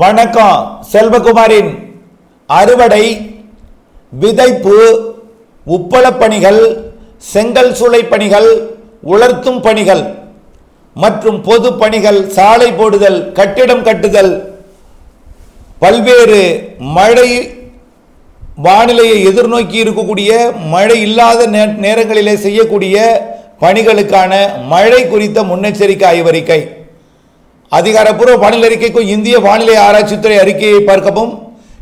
வணக்கம் செல்வகுமாரின் அறுவடை விதைப்பு உப்பளப் பணிகள் செங்கல் சூளை பணிகள் உலர்த்தும் பணிகள் மற்றும் பொது பணிகள் சாலை போடுதல் கட்டிடம் கட்டுதல் பல்வேறு மழை வானிலையை எதிர்நோக்கி இருக்கக்கூடிய மழை இல்லாத நே- நேரங்களிலே செய்யக்கூடிய பணிகளுக்கான மழை குறித்த முன்னெச்சரிக்கை ஆய்வறிக்கை. அதிகாரப்பூர்வ வானிலை அறிக்கைக்கும் இந்திய வானிலை ஆராய்ச்சித்துறை அறிக்கையை பார்க்கவும்.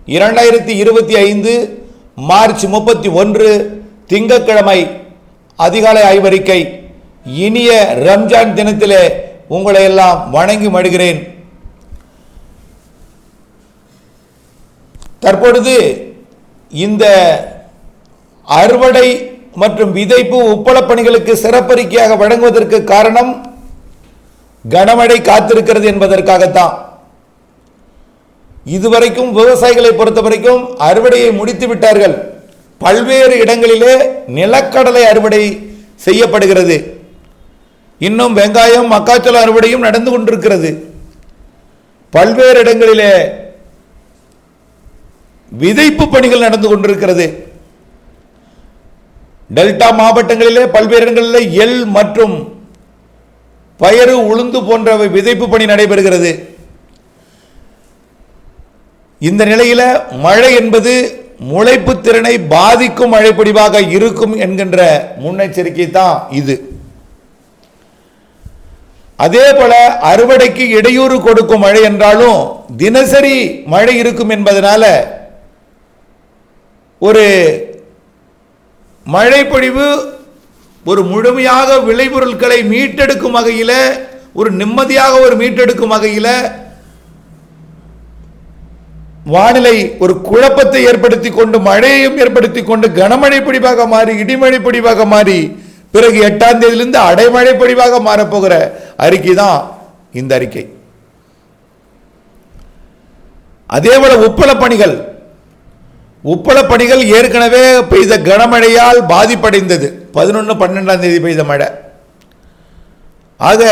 இரண்டாயிரத்தி இருபத்தி ஐந்து மார்ச் முப்பத்தி ஒன்று திங்கட்கிழமை அதிகாலை ஆய்வறிக்கை. இனிய ரம்ஜான் தினத்திலே உங்களை எல்லாம் வணங்கி மடுகிறேன் தற்பொழுது இந்த அறுவடை மற்றும் விதைப்பு உப்பளப் பணிகளுக்கு சிறப்பறிக்கையாக வழங்குவதற்கு காரணம் கனமழை காத்திருக்கிறது என்பதற்காகத்தான். இதுவரைக்கும் விவசாயிகளை பொறுத்த வரைக்கும் அறுவடையை முடித்து விட்டார்கள். பல்வேறு இடங்களிலே நிலக்கடலை அறுவடை செய்யப்படுகிறது. இன்னும் வெங்காயம் மக்காச்சோள அறுவடையும் நடந்து கொண்டிருக்கிறது. பல்வேறு இடங்களிலே விதைப்பு பணிகள் நடந்து கொண்டிருக்கிறது. டெல்டா மாவட்டங்களிலே பல்வேறு இடங்களிலே எள் மற்றும் பயறு உளுந்து போன்ற விதைப்பு பணி நடைபெறுகிறது. இந்த நிலையில் மழை என்பது முளைப்பு திறனை பாதிக்கும் மழைப்பொழிவாக இருக்கும் என்கின்ற முன்னெச்சரிக்கை தான் இது. அதே போல அறுவடைக்கு இடையூறு கொடுக்கும் மழை என்றாலும் தினசரி மழை இருக்கும் என்பதனால ஒரு மழைப்பொழிவு ஒரு முழுமையாக விளைபொருட்களை மீட்டெடுக்கும் வகையில் ஒரு நிம்மதியாக ஒரு மீட்டெடுக்கும் வகையில் வானிலை ஒரு குழப்பத்தை ஏற்படுத்தி கொண்டு மழையையும் ஏற்படுத்தி கொண்டு கனமழை பிடிவாக மாறி இடிமழை பிடிவாக மாறி பிறகு எட்டாம் தேதியிலிருந்து அடைமழை பிடிவாக மாறப்போகிற அறிக்கை தான் இந்த அறிக்கை. அதே போல உப்பள பணிகள். உப்பள பணிகள் ஏற்கனவே பெய்த கனமழையால் பாதிப்படைந்தது. பதினொன்று பன்னெண்டாம் தேதி பெய்த மழை. ஆக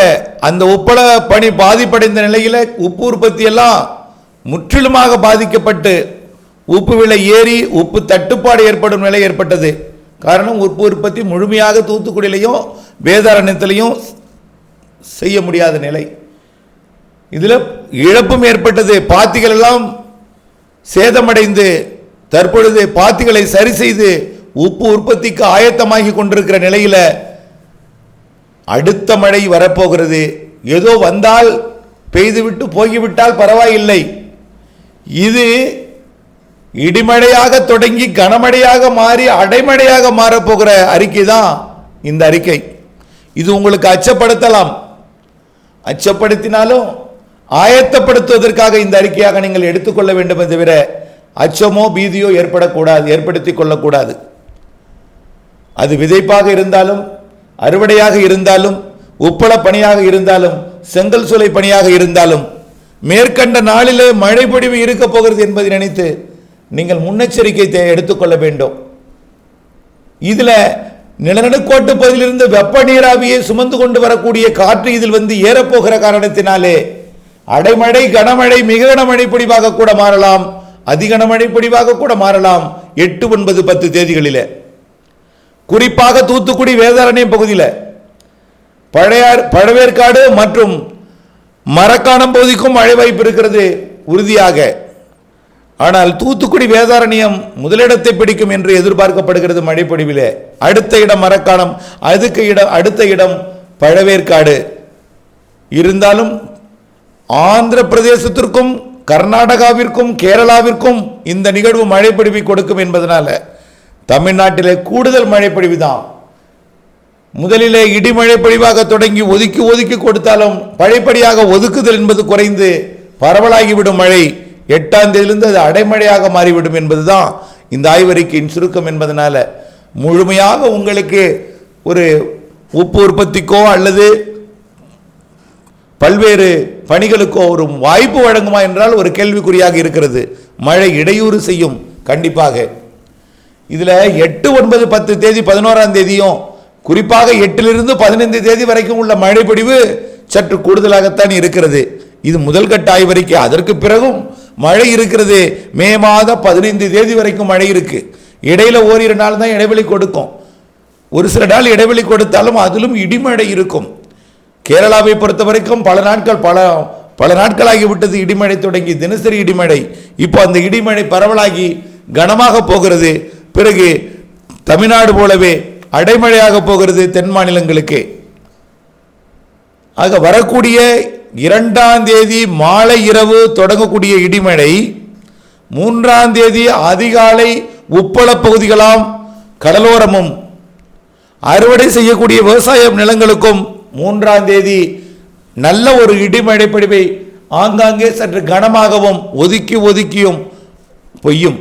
அந்த உப்பள பணி பாதிப்படைந்த நிலையில் உப்பு உற்பத்தி எல்லாம் முற்றிலுமாக பாதிக்கப்பட்டு உப்பு விலை ஏறி உப்பு தட்டுப்பாடு ஏற்படும் நிலை ஏற்பட்டது. காரணம் உப்பு உற்பத்தி முழுமையாக தூத்துக்குடியிலையும் வேதாரண்யத்திலையும் செய்ய முடியாத நிலை. இதில் இழப்பும் ஏற்பட்டது. பாத்திகள் எல்லாம் சேதமடைந்து தற்பொழுது பாத்திகளை சரி செய்து உப்பு உற்பத்திக்கு ஆயத்தமாகி கொண்டிருக்கிற நிலையில் அடுத்த மழை வரப்போகிறது. ஏதோ வந்தால் பெய்துவிட்டு போய்விட்டால் பரவாயில்லை. இது இடிமழையாக தொடங்கி கனமழையாக மாறி அடைமழையாக மாறப்போகிற அறிக்கை தான் இந்த அறிக்கை. இது உங்களுக்கு அச்சப்படுத்தலாம். அச்சப்படுத்தினாலும் ஆயத்தப்படுத்துவதற்காக இந்த அறிக்கையாக நீங்கள் எடுத்துக்கொள்ள வேண்டும் தவிர அச்சமோ பீதியோ ஏற்படக்கூடாது ஏற்படுத்திக் கொள்ளக்கூடாது. அது விதைப்பாக இருந்தாலும் அறுவடையாக இருந்தாலும் உப்பள பணியாக இருந்தாலும் செங்கல் சூளை பணியாக இருந்தாலும் மேற்கண்ட நாளிலே மழை பொழிவு இருக்கப் போகிறது என்பதை நினைத்து நீங்கள் முன்னெச்சரிக்கை எடுத்துக்கொள்ள வேண்டும். இதில் நிலநடுக்கோட்டு பகுதியிலிருந்து வெப்ப நீராவியை சுமந்து கொண்டு வரக்கூடிய காற்று இதில் வந்து ஏறப்போகிற காரணத்தினாலே அடைமழை கனமழை மிக கனமழை பொழிவாக கூட மாறலாம் அதிகனமழை பொழிவாக கூட மாறலாம். எட்டு ஒன்பது பத்து தேதிகளிலே. குறிப்பாக தூத்துக்குடி வேதாரண்யம் பகுதியில் பழையார் பழவேற்காடு மற்றும் மரக்காணம் பகுதிக்கும் மழை வாய்ப்பு இருக்கிறது உறுதியாக. ஆனால் தூத்துக்குடி வேதாரண்யம் முதலிடத்தை பிடிக்கும் என்று எதிர்பார்க்கப்படுகிறது மழைப்பொழிவிலே. அடுத்த இடம் மரக்காணம் அதுக்கு இடம் அடுத்த இடம் பழவேற்காடு. இருந்தாலும் ஆந்திர பிரதேசத்திற்கும் கர்நாடகாவிற்கும் கேரளாவிற்கும் இந்த நிகழ்வு மழைப்பொழிவை கொடுக்கும் என்பதனால தமிழ்நாட்டிலே கூடுதல் மழை தான் முதலிலே இடிமழை பொழிவாக தொடங்கி ஒதுக்கி ஒதுக்கி கொடுத்தாலும் பழைப்படியாக ஒதுக்குதல் என்பது குறைந்து பரவலாகிவிடும் மழை. எட்டாம் தேதியிலிருந்து அது அடைமழையாக மாறிவிடும் என்பதுதான் இந்த ஆய்வறிக்கையின் சுருக்கம் என்பதனால. முழுமையாக உங்களுக்கு ஒரு உப்பு உற்பத்திக்கோ அல்லது பல்வேறு பணிகளுக்கோ ஒரு வாய்ப்பு வழங்குமா என்றால் ஒரு கேள்விக்குறியாக இருக்கிறது. மழை இடையூறு செய்யும் கண்டிப்பாக. இதில் எட்டு ஒன்பது பத்து தேதி பதினோராம் தேதியும் குறிப்பாக எட்டிலிருந்து பதினைந்து தேதி வரைக்கும் உள்ள மழைப்பொழிவு சற்று கூடுதலாகத்தான் இருக்கிறது. இது முதல் கட்ட ஆய்வறிக்கை. அதற்கு பிறகும் மழை இருக்கிறது. மே மாதம் பதினைந்து தேதி வரைக்கும் மழை இருக்கு. இடையில ஓரிரு நாள் தான் இடைவெளி கொடுக்கும். ஒரு சில நாள் இடைவெளி கொடுத்தாலும் அதிலும் இடிமழை இருக்கும். கேரளாவை பொறுத்த வரைக்கும் பல நாட்கள் பல பல நாட்களாகிவிட்டது இடிமழை தொடங்கி. தினசரி இடிமழை. இப்போ அந்த இடிமழை பரவலாகி கனமாக போகிறது. பிறகு தமிழ்நாடு போலவே அடைமழையாக போகிறது தென் மாநிலங்களுக்கு. ஆக வரக்கூடிய இரண்டாம் தேதி மாலை இரவு தொடங்கக்கூடிய இடிமழை மூன்றாம் தேதி அதிகாலை உப்பள பகுதிகளாம் கடலோரமும் அறுவடை செய்யக்கூடிய விவசாய நிலங்களுக்கும் மூன்றாம் தேதி நல்ல ஒரு இடிமழை பொழிவை ஆங்காங்கே சற்று கனமாகவும் ஒதுக்கி ஒதுக்கியும் பொய்யும்.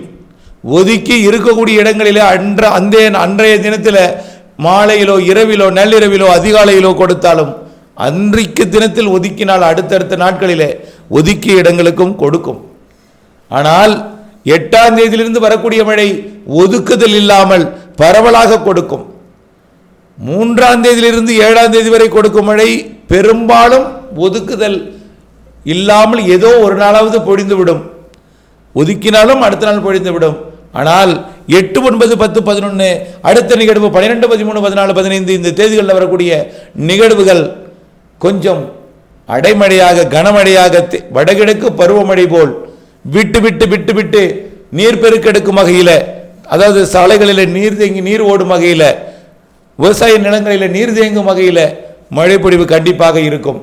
ஒதுக்கி இருக்கக்கூடிய இடங்களிலே அன்ற அந்த அன்றைய தினத்தில் மாலையிலோ இரவிலோ நள்ளிரவிலோ அதிகாலையிலோ கொடுத்தாலும் அன்றைக்கு தினத்தில் ஒதுக்கினால் அடுத்தடுத்த நாட்களிலே ஒதுக்கிய இடங்களுக்கும் கொடுக்கும். ஆனால் எட்டாம் தேதியிலிருந்து வரக்கூடிய மழை ஒதுக்குதல் இல்லாமல் பரவலாக கொடுக்கும். மூன்றாம் தேதியிலிருந்து ஏழாம் தேதி வரை கொடுக்கும் மழை பெரும்பாலும் ஒதுக்குதல் இல்லாமல் ஏதோ ஒரு நாளாவது பொழிந்துவிடும். ஒதுக்கினாலும் அடுத்த நாள் பொழிந்துவிடும். ஆனால் எட்டு ஒன்பது பத்து பதினொன்று அடுத்த நிகழ்வு பன்னிரெண்டு பதிமூணு பதினாலு பதினைந்து இந்த தேதிகளில் வரக்கூடிய நிகழ்வுகள் கொஞ்சம் அடைமழையாக கனமழையாக தெ- வடகிழக்கு பருவமழை போல் விட்டு விட்டு விட்டு விட்டு நீர் பெருக்கெடுக்கும் வகையில் அதாவது சாலைகளில் நீர் தேங்கி நீர் ஓடும் வகையில் விவசாய நிலங்களில் நீர் தேங்கும் வகையில் மழை பொழிவு கண்டிப்பாக இருக்கும்.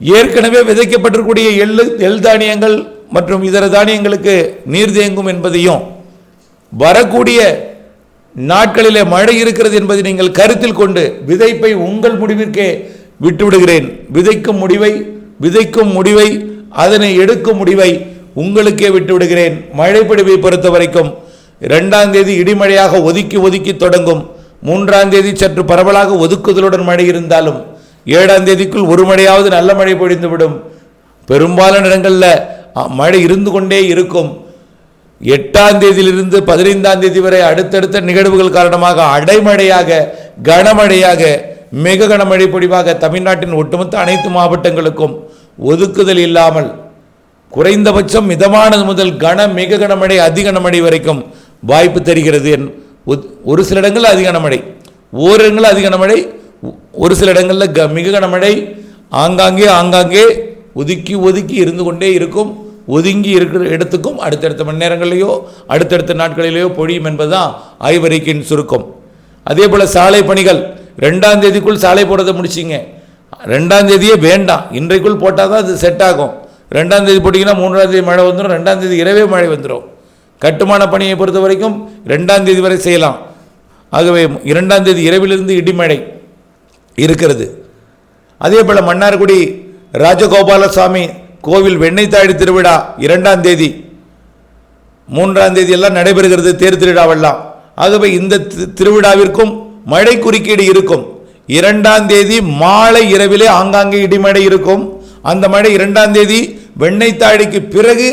ஏற்கனவே விதைக்கப்பட்டிருக்கூடிய எள்ளு எள் தானியங்கள் மற்றும் இதர தானியங்களுக்கு நீர் தேங்கும் என்பதையும் வரக்கூடிய நாட்களிலே மழை இருக்கிறது என்பதை நீங்கள் கருத்தில் கொண்டு விதைப்பை உங்கள் முடிவிற்கே விட்டுவிடுகிறேன். விதைக்கும் முடிவை விதைக்கும் முடிவை அதனை எடுக்கும் முடிவை உங்களுக்கே விட்டுவிடுகிறேன். மழை பொறுத்த வரைக்கும் இரண்டாம் தேதி இடிமழையாக ஒதுக்கி ஒதுக்கி தொடங்கும். மூன்றாம் தேதி சற்று பரவலாக ஒதுக்குதலுடன் மழை இருந்தாலும் ஏழாம் தேதிக்குள் ஒரு மழையாவது நல்ல மழை பொழிந்துவிடும். பெரும்பாலான இடங்களில் மழை இருந்து கொண்டே இருக்கும். எட்டாம் தேதியிலிருந்து பதினைந்தாம் தேதி வரை அடுத்தடுத்த நிகழ்வுகள் காரணமாக அடைமழையாக கனமழையாக மிக கனமழை பொழிவாக தமிழ்நாட்டின் ஒட்டுமொத்த அனைத்து மாவட்டங்களுக்கும் ஒதுக்குதல் இல்லாமல் குறைந்தபட்சம் மிதமானது முதல் கன மிக கனமழை அதிக கனமழை வரைக்கும் வாய்ப்பு தருகிறது என் ஒத்- ஒரு சில இடங்களில் அதிக கனமழை ஓரிடங்களில் இடங்களில் அதிக கனமழை ஒரு சில இடங்களில் க மிக கனமழை ஆங்காங்கே ஆங்காங்கே ஒதுக்கி ஒதுக்கி இருந்து கொண்டே இருக்கும். ஒதுங்கி இருக்கிற இடத்துக்கும் அடுத்தடுத்த மணி நேரங்களிலேயோ அடுத்தடுத்த நாட்களிலேயோ பொழியும் என்பதுதான் ஆய்வறிக்கையின் சுருக்கம். அதே போல் சாலை பணிகள் ரெண்டாம் தேதிக்குள் சாலை போடுறதை முடிச்சிங்க. ரெண்டாம் தேதியே வேண்டாம். இன்றைக்குள் போட்டால் தான் அது செட் ஆகும். ரெண்டாம் தேதி போட்டிங்கன்னா மூன்றாம் தேதி மழை வந்துடும் ரெண்டாம் தேதி இரவே மழை வந்துடும் கட்டுமான பணியை பொறுத்த வரைக்கும் ரெண்டாம் தேதி வரை செய்யலாம். ஆகவே இரண்டாம் தேதி இரவிலிருந்து இடிமழை இருக்கிறது. அதே போல் மன்னார்குடி ராஜகோபாலசாமி கோவில் வெண்ணெய் தாழி திருவிழா இரண்டாம் தேதி. மூன்றாம் தேதி எல்லாம் நடைபெறுகிறது தேர் திருவிழாவெல்லாம். ஆகவே இந்த திருவிழாவிற்கும் மழை குறுக்கீடு இருக்கும். இரண்டாம் தேதி மாலை இரவிலே ஆங்காங்கே இடிமழை இருக்கும். அந்த மழை இரண்டாம் தேதி வெண்ணெய்த்தாழிக்கு பிறகு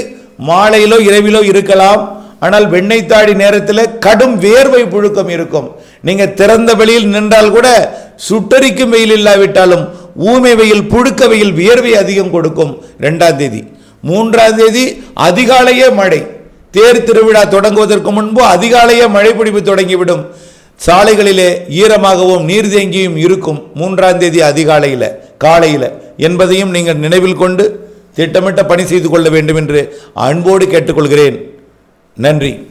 மாலையிலோ இரவிலோ இருக்கலாம். ஆனால் வெண்ணைத்தாடி நேரத்தில் கடும் வேர்வை புழுக்கம் இருக்கும். நீங்கள் திறந்த வெளியில் நின்றால் கூட சுட்டரிக்கும் வெயில் இல்லாவிட்டாலும் ஊமை வெயில் புழுக்க வெயில் வியர்வை அதிகம் கொடுக்கும் ரெண்டாம் தேதி. மூன்றாம் தேதி அதிகாலையே மழை. தேர் திருவிழா தொடங்குவதற்கு முன்பு அதிகாலையே மழை பிடிப்பு தொடங்கிவிடும். சாலைகளிலே ஈரமாகவும் நீர் தேங்கியும் இருக்கும் மூன்றாம் தேதி அதிகாலையில் காலையில். என்பதையும் நீங்கள் நினைவில் கொண்டு திட்டமிட்ட பணி செய்து கொள்ள வேண்டும் என்று அன்போடு கேட்டுக்கொள்கிறேன். நன்றி.